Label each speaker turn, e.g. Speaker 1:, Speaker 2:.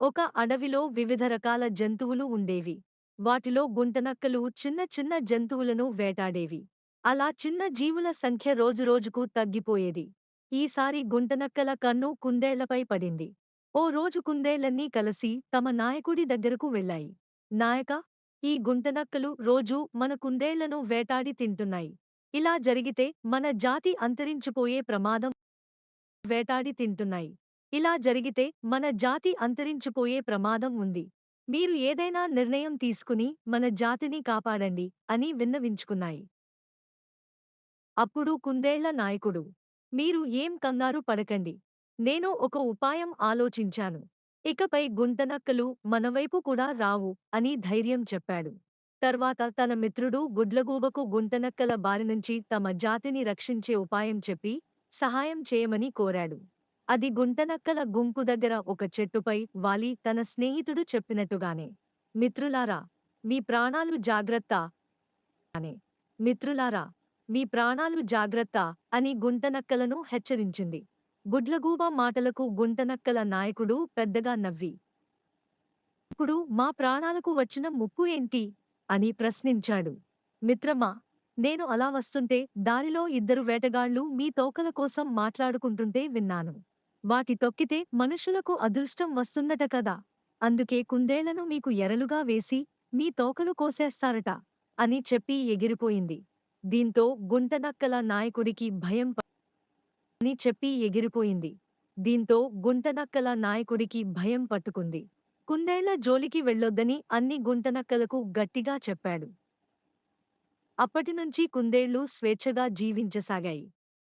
Speaker 1: ఒక అడవిలో వివిధ రకాల జంతువులు ఉండేవి. వాటిలో గుంటనక్కలు చిన్న చిన్న జంతువులను వేటాడేవి. అలా చిన్న జీవుల సంఖ్య రోజురోజుకు తగ్గిపోయేది. ఈసారి గుంటనక్కల కన్ను కుందేళ్ళపై పడింది. ఓ రోజు కుందేళ్ళన్నీ కలిసి తమ నాయకుడి దగ్గరకు వెళ్ళాయి. నాయక ఈ గుంటనక్కలు రోజూ మన కుందేళ్ళను వేటాడి తింటున్నాయి. ఇలా జరిగితే మన జాతి అంతరించిపోయే ప్రమాదం వేటాడి తింటున్నాయి. ఇలా జరిగితే మన జాతి అంతరించిపోయే ప్రమాదం ఉంది. మీరు ఏదైనా నిర్ణయం తీసుకుని మన జాతిని కాపాడండి అని విన్నవించుకున్నాయి. అప్పుడు కుందేళ్ళ నాయకుడు మీరు ఏం కంగారు పడకండి. నేను ఒక ఉపాయం ఆలోచించాను. ఇకపై గుంటనక్కలు మనవైపు కూడా రావు అని ధైర్యం చెప్పాడు. తర్వాత తన మిత్రుడు గుడ్లగూబకు గుంటనక్కల బారినుంచి తమ జాతిని రక్షించే ఉపాయం చెప్పి సహాయం చేయమని కోరాడు. అది గుంటనక్కల గుంపు దగ్గర ఒక చెట్టుపై వాలి తన స్నేహితుడు చెప్పినట్టుగానే మిత్రులారా మీ ప్రాణాలు జాగ్రత్త అనే మిత్రులారా మీ ప్రాణాలు జాగ్రత్త అని గుంటనక్కలను హెచ్చరించింది. గుడ్లగూబ మాటలకు గుంటనక్కల నాయకుడు పెద్దగా నవ్వి ఇప్పుడు మా ప్రాణాలకు వచ్చిన ముప్పు ఏంటి? అని ప్రశ్నించాడు. మిత్రమా నేను అలా వస్తుంటే దారిలో ఇద్దరు వేటగాళ్ళు మీ తోకల కోసం మాట్లాడుకుంటుంటే విన్నాను. వాటి తొక్కితే మనుషులకు అదృష్టం వస్తుందట కదా. అందుకే కుందేళ్ళను మీకు ఎరలుగా వేసి మీ తోకలు కోసేస్తారట అని చెప్పి ఎగిరిపోయింది. దీంతో గుంటనక్కల నాయకుడికి భయం అని చెప్పి ఎగిరిపోయింది. దీంతో గుంటనక్కల నాయకుడికి భయం పట్టుకుంది. కుందేళ్ళ జోలికి వెళ్ళొద్దని అన్ని గుంటనక్కలకు గట్టిగా చెప్పాడు. అప్పటినుంచి కుందేళ్ళు స్వేచ్ఛగా జీవించసాగాయి.